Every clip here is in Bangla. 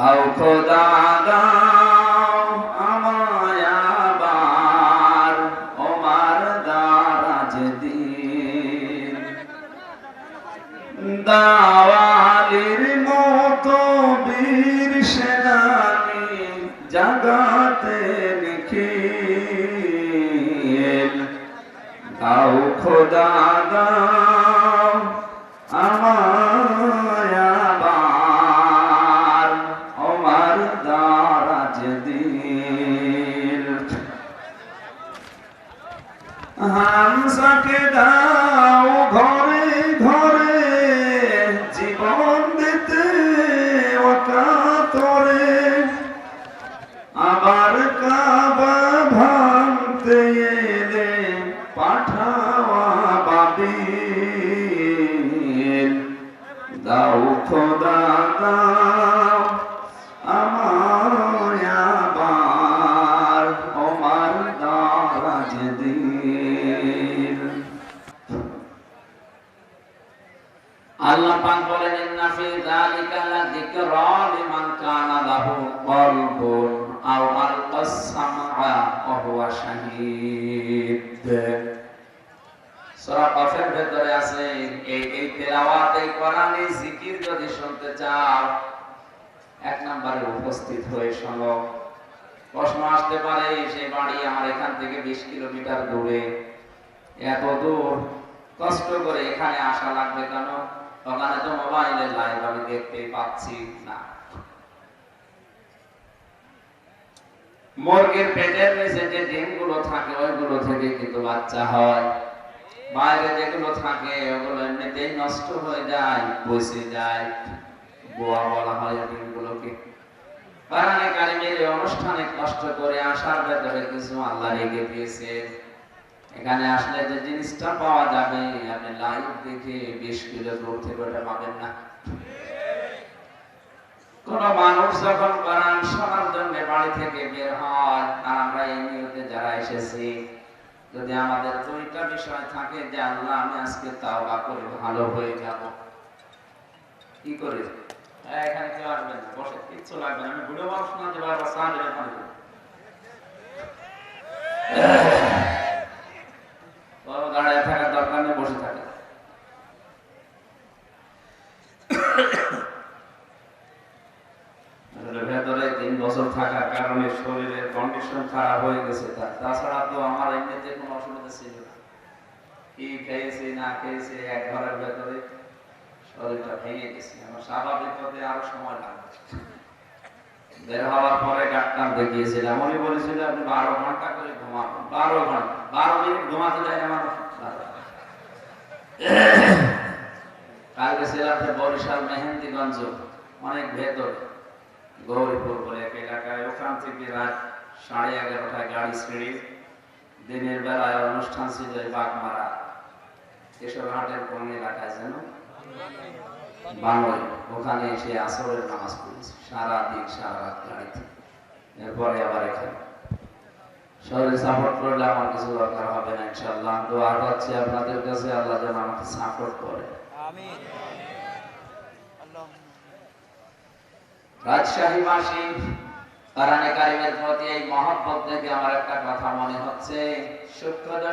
দাও খোদা দাও হামসাকে দাও সূরা আছে, এই এই তেলাওয়াত এই জিকির যদি শুনতে চাও, এক নম্বরে উপস্থিত হয়ে শোনো। প্রশ্ন আসতে পারে, সেই বাড়ি আমার এখান থেকে বিশ কিলোমিটার দূরে, এত দূর, কষ্ট করে এখানে আসা লাগবে কেন? লাইভ আমি দেখতে পাচ্ছি না। মুরগির পেটের নিচে যে ডিমগুলো থাকে, ওইগুলো থেকে কিন্তু বাচ্চা হয়। বাইরে যেগুলো থাকে, ওগুলো এমনিতেই নষ্ট হয়ে যায়, পচে যায়। বোয়া বলা হয় ডিমগুলোকে। অনুষ্ঠানে কষ্ট করে আসার ভেতরে কিছু আল্লাহ রেখে দিয়েছে। এখানে আসলে যে জিনিসটা পাওয়া যাবে আপনি লাইভ দেখে বিশ কিলো দূর থেকে ওটা পাবেন না। কোন মানুষ যখন কোরআন শোনার জন্য বাড়ি থেকে বের হয় আর আমরা এই নিয়তে যারা এসেছি যদি আমাদের দুইটা বিষয় থাকে যে আল্লাহ আমি আজকে তাওবা করে ভালো হয়ে যাব। কি করে? হ্যাঁ, এখানে কেউ আসবেন না বসে কিচ্ছু লাগবে না। আমি বুড়ো মানুষ না যে বারবার চা দেবে পানি দেবে। বড় দাঁড়িয়ে থাকার দরকার নেই বসে থাকে আসলে ভেতরে তিন বছর থাকার কারণে শরীরের কন্ডিশন খারাপ হয়ে গেছে তার তাছাড়া তো আমার এমনিতে কোনো অসুবিধা ছিল না। কি খেয়েছি, না খেয়েছি, এক ঘরের ভেতরে শরীরটা ভেঙে গেছে। আমার স্বাভাবিক হতে আরও সময় লাগবে। বের হওয়ার পরে ডাক্তার দেখিয়েছিলাম। উনি বলেছিল, আপনি বারো ঘণ্টা করে ঘুমাবেন। বারো ঘণ্টা, বারো মিনিট ঘুমাতে যায় মানুষ। কালকে ছিলাম বরিশাল, মেহেন্দিগঞ্জ, অনেক ভেতর, গৌরীপুর বলে এক এলাকায়, ওখান থেকে রাত সাড়ে এগারোটায় গাড়ি ছেড়ে দিনের বেলায় অনুষ্ঠান ছিল এই বাগমারা। এসব হাটের কোন এলাকায় যেন? বাংলায় ওখানে এসে আসরের নামাজ পড়েছি। সারা দিন সারা রাত গাড়িতে এরপরে আবার এখানে। শরীর সাপোর্ট করলে আমার কিছু দরকার হবে না ইনশাল্লাহ দোয়া করছি আপনাদের কাছে আল্লাহ যেন আমাকে সাপোর্ট করে। রাজশাহী রাজশাহীবাসী কোরআনে কারিমের প্রতি এই মহব্বত দেখে আমার একটা কথা মনে হচ্ছে।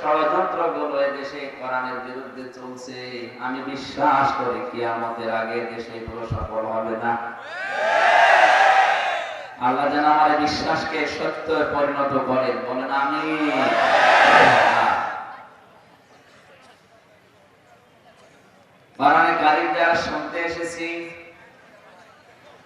ষড়যন্ত্রগুলো দেশে কোরআনের বিরুদ্ধে চলছে। আমি বিশ্বাস করি কিয়ামতের আগে দেশে এগুলো সফল হবে না। আল্লাহ যেন আমার বিশ্বাসকে সত্য পরিণত করেন। বলেন আমি কোরআনে কারিম যারা শুনতে এসেছি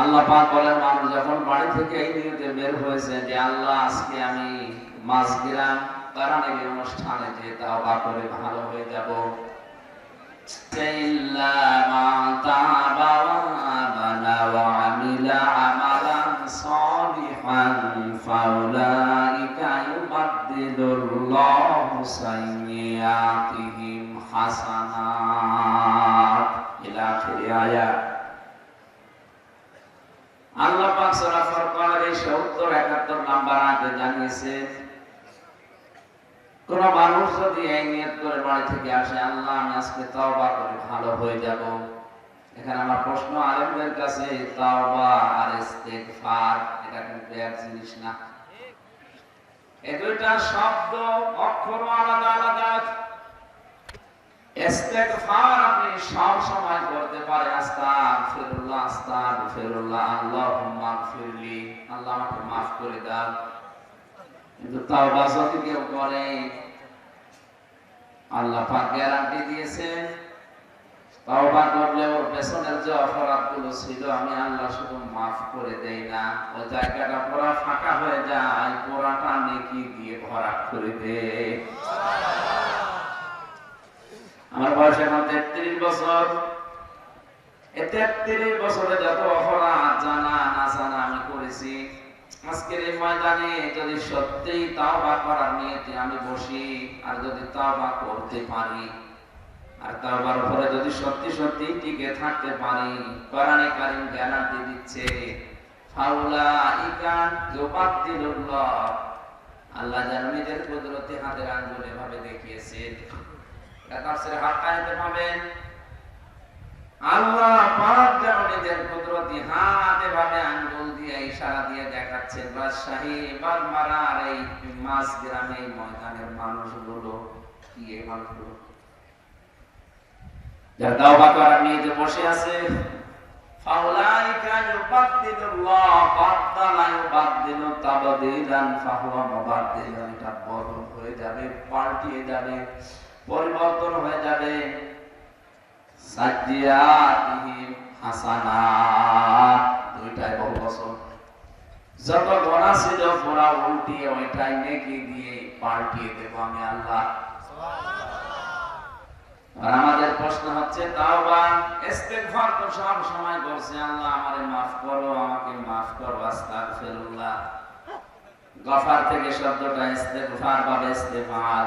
আল্লাহ পাক বলেন, মানুষ যখন বাড়ি থেকে এই নিয়তে বের হয়েছে যে আল্লাহ আজকে আমি মাছ গেলাম তারা এই অনুষ্ঠানে যে তাও বা করে ভালো হয়ে যাব। সাইয়্যাতিহিম আল্লাহ পাক সূরা ফুরকানের 70 71 নাম্বার আয়াতে জানিয়েছে, কোন মানুষ যদি এই নিয়ত করে বাড়ি থেকে আসে, আল্লাহ আমি আজকে তওবা করে, ভালো হয়ে যাব। এখানে আমার প্রশ্ন আলেমদের কাছে, তাওবা আর ইস্তেগফার, এটা কিন্তু এক জিনিস না। এই দুইটা শব্দ অক্ষর আলাদা আলাদা ইস্তেগফার আপনি সব সময় করতে পারেন আস্তাগফিরুল্লাহ আস্তাগফিরুল্লাহ আল্লাহুম্মা আল্লাহ আমাকে মাফ করে দাও। কিন্তু তাওবা যদি কেউ করে, আল্লাহ পাক গ্যারান্টি তাওবা করলে ওর পেছনের যে অপরাধগুলো ছিল, আমি আল্লাহ শুধু মাফ করে দেই না। ওই জায়গাটা পুরা ফাঁকা হয়ে যায়, পুরাটা নেকি দিয়ে ভরাট করে দে বয়স এখন তেত্রিশ বছর। তেত্রিশ বছরে যত অপরাধ জানা, না জানা আমি করেছি। আজকের এই ময়দানে যদি সত্যিই তাওবা করার নিয়তে আমি বসি, আর যদি তাওবা করতে পারি, আর তাওবার উপরে যদি সত্যি সত্যি টিকে থাকতে পারি, কোরআনে কারীম গ্যারান্টি দিচ্ছে ফাউলা ইকান আল্লাহ যেন নিজের কুদরতি হাতের আঙ্গুল এভাবে দেখিয়েছে তাফসীরে হাক্কানিতে পাবেন। আল্লাহ পাক যেন কুদরতি হাত এভাবে আঙ্গুল দিয়ে ইশারা দিয়ে দেখাচ্ছেন রাজশাহী বাগমারার এই মাছ গ্রামে ময়দানের মানুষগুলো কি এই মানুষগুলো যারা তাওবা করার নিয়ে বসে আছে পাল্টিয়ে যাবে। পরিবর্তন হয়ে যাবে। যত ছিল পুরা উল্টিয়ে ওইটাই নেকি দিয়ে পাল্টিয়ে আমি আল্লাহ। আর আমাদের প্রশ্ন হচ্ছে, তাওবা, ইস্তেগফার তো সব সময় করছে আল্লাহ, আমারে maaf করো, আমাকে maaf করো, আস্তাগফিরুল্লাহ। গফার থেকে শব্দটা ইস্তেগফার বা ইস্তেগফার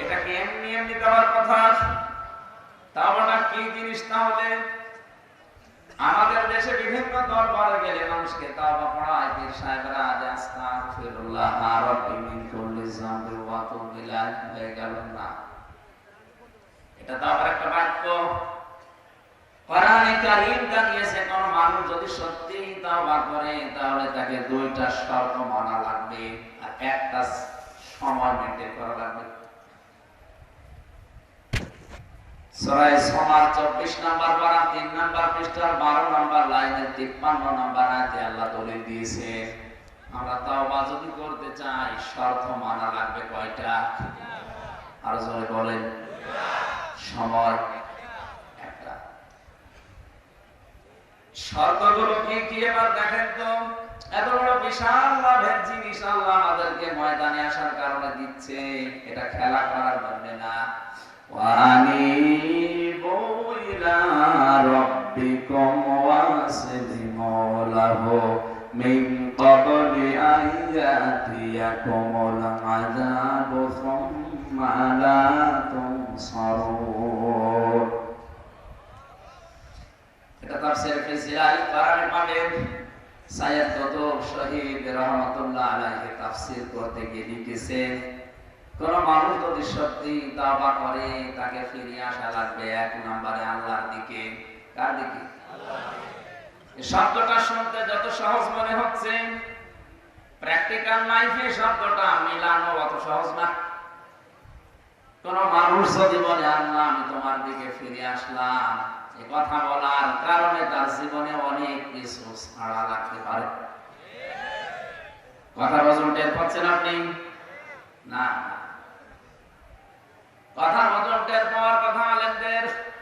এটা কি এমনি এমনি দেওয়ার কথা তাওবাটা কি জিনিস তাহলে? আমাদের দেশে বিভিন্ন দরবারে গেলে মানুষকে তাওবা পড়ায়। পীর সাহেবরা যে আস্তাগফিরুল্লাহ রাব্বি কুল্লি যামবি ওয়া তুবু হয়ে গেল না। এটা তো আবার একটা বাক্য। কোরআনে কারীম জানিয়েছে, কোন মানুষ যদি সত্যি তাওবা করে, তাহলে তাকে দুইটা শর্ত মানা লাগবে আর একটা সময় মেনটেন করা লাগবে। সরাই চব্বিশ নাম্বার পারা, তিন নাম্বার পৃষ্ঠার বারো নাম্বার লাইনের তিপ্পান্ন নাম্বার আয়তে আল্লাহ দলিল দিয়েছে। আমরা তাও বা যদি করতে চাই, শর্ত মানা লাগবে কয়টা? আর জোরে বলেন। সময় একটা। শর্তগুলো কি কি? এবার দেখেন তো, এত বড় বিশাল লাভের জিনিস আল্লাহ আমাদেরকে ময়দানে আসার কারণে দিচ্ছে। এটা খেলা করার জন্য না। আমি من قبل أن يأتيكم العذاب ثم لا تنصرون এটা তাফসীর ফিজিলাই কোরআনে পাবেন সাইয়্যিদ কতব শহীদ রহমাতুল্লাহ আলাইহি তাফসীর করতে গিয়ে লিখেছেন কোন মানুষ যদি সত্যি তাওবা করে তাকে ফিরিয়ে আসা লাগবে এক নম্বরে আল্লাহর দিকে কার দিকে এই শব্দটা শুনতে যত সহজ মনে হচ্ছে। প্র্যাকটিক্যাল লাইফে শব্দটা মিলানো অত সহজ না। কোন মানুষ যদি বলে, আল্লাহ, আমি তোমার দিকে ফিরে আসলাম। এ কথা বলার কারণে তার জীবনে অনেক কিছু ছাড়া লাগতে পারে। কথা বলছেন টের পাচ্ছেন আপনি? না। না। কথার ওজন টের পাওয়ার কথা আলেমদের এই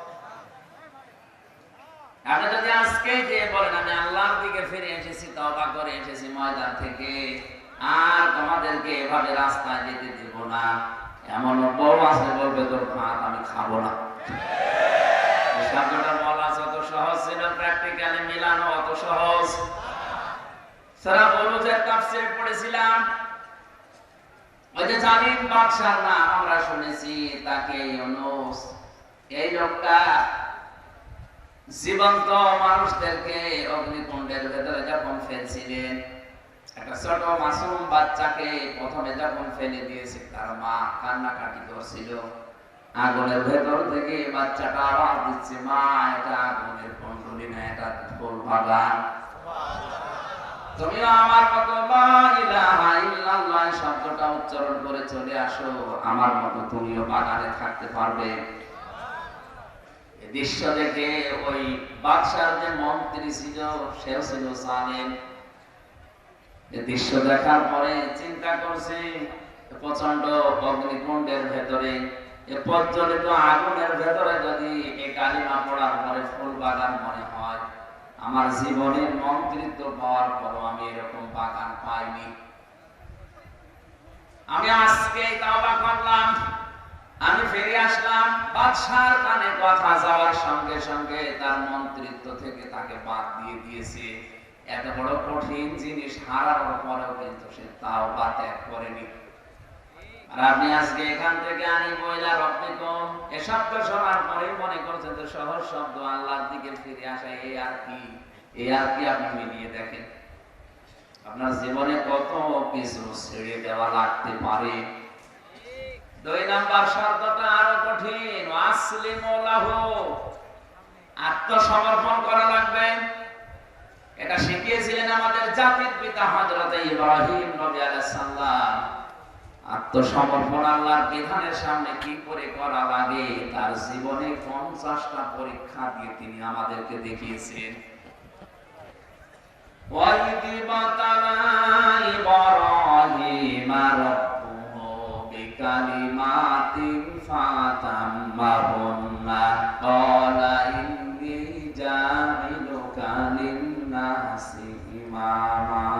আপনি যদি আজকে যে বলেন, আমি আল্লাহর দিকে ফিরে এসেছি তবা করে এসেছি ময়দান থেকে, আর তোমাদেরকে এভাবে রাস্তায় যেতে দেব না। এমন বউ আছে, বলবে, তোর ভাত আমি খাব না। শব্দটা বলা যত সহজ ছিল প্র্যাকটিক্যালি, মিলানো অত সহজ। সারা তাফসীর পড়েছিলাম। ওই যে জালিম বাদশার নাম আমরা শুনেছি, তাকে এই লোকটা জীবন্ত মানুষদেরকে অগ্নিকুণ্ডের ভেতরে যখন ফেলছিলেন, একটা ছোট মাসুম বাচ্চাকে প্রথমে যখন ফেলে দিয়েছে, তার মা কান্নাকাটি করছিল। আগুনের ভেতর থেকে বাচ্চাটা আওয়াজ দিচ্ছে, মা, এটা আগুনের কুণ্ডলি না, এটা ফুল বাগান। তুমিও আমার মতো শব্দটা উচ্চারণ করে চলে আসো। আমার মতো তুমিও বাগানে থাকতে পারবে। দৃশ্য দেখে ওই যে মন্ত্রী ছিল সেও ছিল সালেম দৃশ্য দেখার পরে চিন্তা করছে প্রচণ্ড অগ্নিকুণ্ডের ভেতরে প্রজ্বলিত আগুনের ভেতরে যদি কালিমা পড়ার পরে ফুল বাগান মনে হয়, আমার জীবনের মন্ত্রিত্ব পাওয়ার পরও আমি এরকম বাগান পাইনি। আমি আজকে তাওবা করলাম বাদশার কানে কথা যাওয়ার সঙ্গে সঙ্গে তার মন্ত্রিত্ব থেকে তাকে বাদ দিয়ে দিয়েছে। এত বড় কঠিন জিনিস হারানোর পরেও কিন্তু সে তাও বা ত্যাগ করেনি। আর আপনি আজকে এখান থেকে আনি, মহিলা রব্বিকম। এ শব্দ শোনার পরে মনে করছেন যে সহজ শব্দ আল্লাহর দিকে ফিরে আসা এই আর কি? এই আর কি আপনি মিলিয়ে দেখেন? আপনার জীবনে কত কিছু ছেড়ে দেওয়া লাগতে পারে? দুই নাম্বার শর্তটা আরও কঠিন। আত্মসমর্পণ করা লাগবে। এটা শিখিয়েছিলেন আমাদের জাতির পিতা হজরত ইব্রাহিম নবী আলাইহিসসালাম আত্মসমর্পণ আল্লাহর বিধানের সামনে কি করে করা লাগে? তার জীবনে পঞ্চাশটা পরীক্ষা দিয়ে তিনি আমাদেরকে দেখিয়েছেন। ওয়াইদি বাতালা ইব্রাহিম আর بِكَلِمَاتٍ فَأَتَمَّهُنَّ قَالَ إِنِّي جَاعِلُكَ لِلنَّاسِ إِمَامًا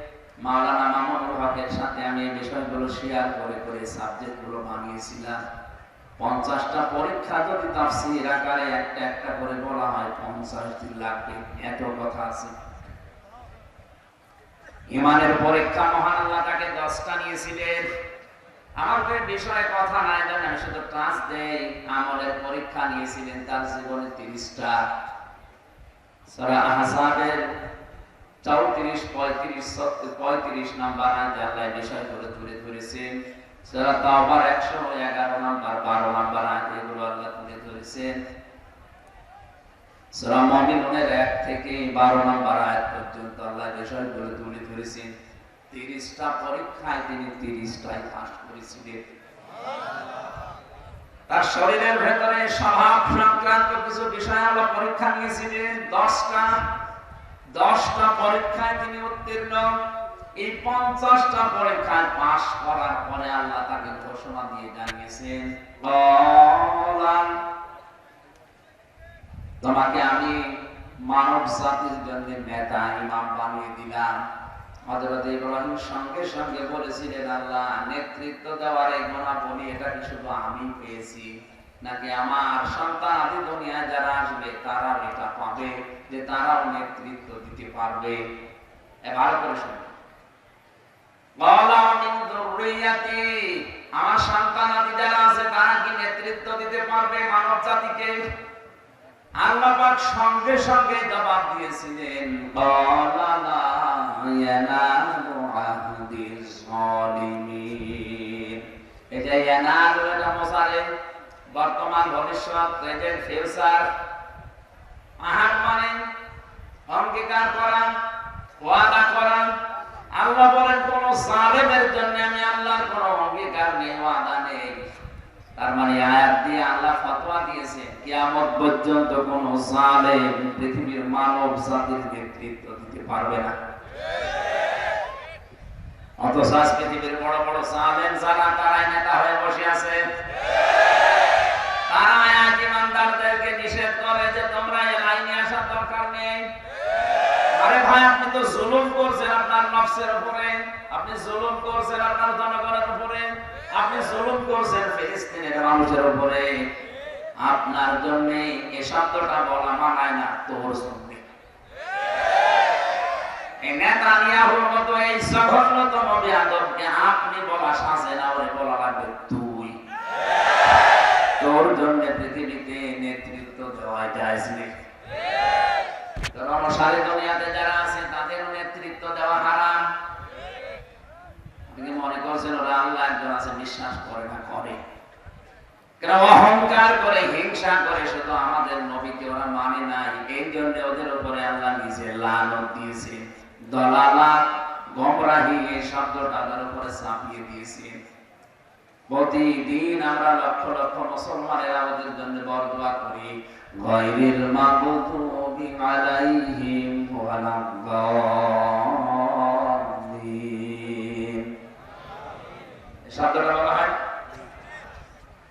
মাওলানা হকের সাথে আমি এই বিষয়গুলো শেয়ার করে করে সাবজেক্টগুলো বানিয়েছিলাম। পঞ্চাশটা পরীক্ষা যদি তাফসির আকারে একটা একটা করে বলা হয়, পঞ্চাশ দিন লাগবে, এত কথা আছে। ইমানের পরীক্ষা মহান আল্লাহ তাকে দশটা নিয়েছিলেন। আমার তো বিষয়ে কথা নাই জানি আমি শুধু ক্লাস দেই, আমলের পরীক্ষা নিয়েছিলেন, তার জীবনে তিরিশটা। সরা আহসাবের চৌত্রিশ, পঁয়ত্রিশ পঁয়ত্রিশ নাম্বার আল্লাহ ধরেছেন। তাওবার 111 নাম্বার 12 নাম্বার এগুলো আল্লাহ তুলে ধরেছেন। 1 থেকে 12 নাম্বার পর্যন্ত আল্লাহ তুলে ধরেছেন। 30টা পরীক্ষায় তিনি 30টাই পাস করেছিলেন। তার শরীরের ভেতরে স্বভাব সংক্রান্ত কিছু বিষয় আল্লাহ পরীক্ষা নিয়েছিলেন। দশটা দশটা পরীক্ষায় তিনি উত্তীর্ণ। এই পঞ্চাশটা পরীক্ষায় পাশ করার পরে আল্লাহ তাকে ঘোষণা দিয়ে জানিয়েছেন তোমাকে আমি মানব জাতির জন্য নেতা, ইমাম বানিয়ে দিলাম। হযরত ইব্রাহিম সঙ্গে সঙ্গে বলেছিলেন, আল্লাহ, নেতৃত্ব দেওয়ার এই এটা কি শুধু আমি পেয়েছি? নাকি আমার সন্তান আদি দুনিয়ায় যারা আসবে তারা এটা পাবে? যে তারাও নেতৃত্ব দিতে পারবে। এবার করে আমার সন্তান আদি যারা আছে, তারা কি নেতৃত্ব দিতে পারবে মানব জাতিকে? আল্লাহ পাক সঙ্গে সঙ্গে জবাব দিয়েছিলেন বর্তমান ভবিষ্যৎ মানে অঙ্গীকার করা ওয়াদা করা আল্লাহ বলেন, কোন সালেমের জন্য আমি আল্লাহর কোন অঙ্গীকার নেই, ওয়াদা নেই। তার মানে আয়াত দিয়ে আল্লাহ ফতোয়া দিয়েছে কিয়ামত পর্যন্ত কোন জালেম পৃথিবীর মানব জাতির নেতৃত্ব দিতে পারবে না। অথচ আজ পৃথিবীর বড় বড় জালেম যারা, তারাই নেতা হয়ে বসে আছে। তারা আজ ইমানদারদেরকে নিষেধ করে যে তোমরা এই লাইনে আসার দরকার নেই আরে ভাই, আপনি তো জুলুম করছেন আপনার নফসের উপরে। আপনি জুলুম করছেন আপনার জনগণের উপরে। আপনি জুলুম করছেন ফিলিস্তিনের মানুষের উপরে। আপনার জন্য এই শব্দটা বলা মানায় না, তোর জন্য। মতো এই বেয়াদবকে আপনি বলা সাজে না ওরে বলা লাগবে তুই তোর জন্য পৃথিবীতে নেতৃত্ব দেওয়া যায় রণসারী দুনিয়াতে যারা আছে তাদেরও নেতৃত্ব দেওয়া হারাম আপনি কি মনে করছেন ওরা আল্লাহ একজন আছে বিশ্বাস করে না করে কেন অহংকার করে, হিংসা করে, শুধু আমাদের নবীকে ওরা মানে নাই। এই জন্য ওদের উপরে আল্লাহ নিজে লানত দিয়েছে, দলালা, গমরাহি, এই শব্দটা তাদের উপরে চাপিয়ে দিয়েছে। প্রতিদিন আমরা লক্ষ লক্ষ মুসলমানের আমাদের জন্য বরদোয়া করি, গায়রিল মাগদুবি আলাইহিম ওয়ালাদ-দাল্লিন শব্দটা বলা হয়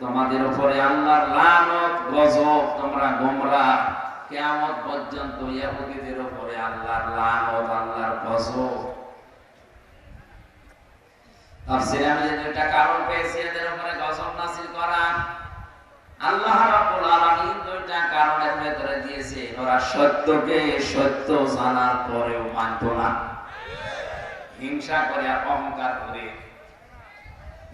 তোমাদের উপরে আল্লাহর লানত, গজব, তোমরা গোমরা কিয়ামত পর্যন্ত ইহুদিদের উপরে আল্লাহর লানত, আল্লাহর গজব। তাফসিরে আমি যে দুইটা কারণ পেয়েছি, এদের উপরে গজব নাসিল করা। আল্লাহ রাব্বুল আলামিন দুইটা কারণের দিয়েছে ওরা সত্যকে সত্য জানার পরেও মানত না। হিংসা করে, অহংকার করে।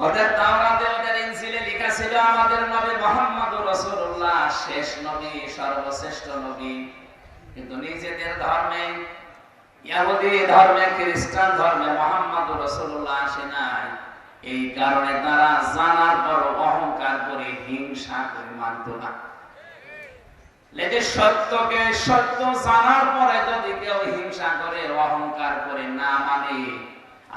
ওদের তাওরাতে ওদের ইনজিলে লেখা ছিল আমাদের নবী মুহাম্মদুর রাসূলুল্লাহ, শেষ নবী, সর্বশ্রেষ্ঠ নবী। কিন্তু নিজেদের ধর্মে, ইহুদি ধর্মে, খ্রিস্টান ধর্মে মুহাম্মদুর রাসূলুল্লাহ আসে নাই। এই কারণে তারা জানার পর অহংকার করে, হিংসা করে মানত না। লেগে সত্যকে সত্য জানার পরে যদি কেউ হিংসা করে, অহংকার করে না মানে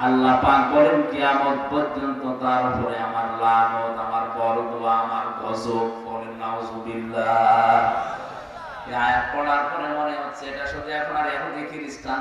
আল্লাহ পাক বলেন, কিয়ামত পর্যন্ত তার উপরে আমার লানত, আমার বরদোয়া আমার গজব বলেন, নাউজুবিল্লাহ। আয়াত পড়ার পরে মনে হচ্ছে এটা শুধু এখন আর এখন খ্রিস্টান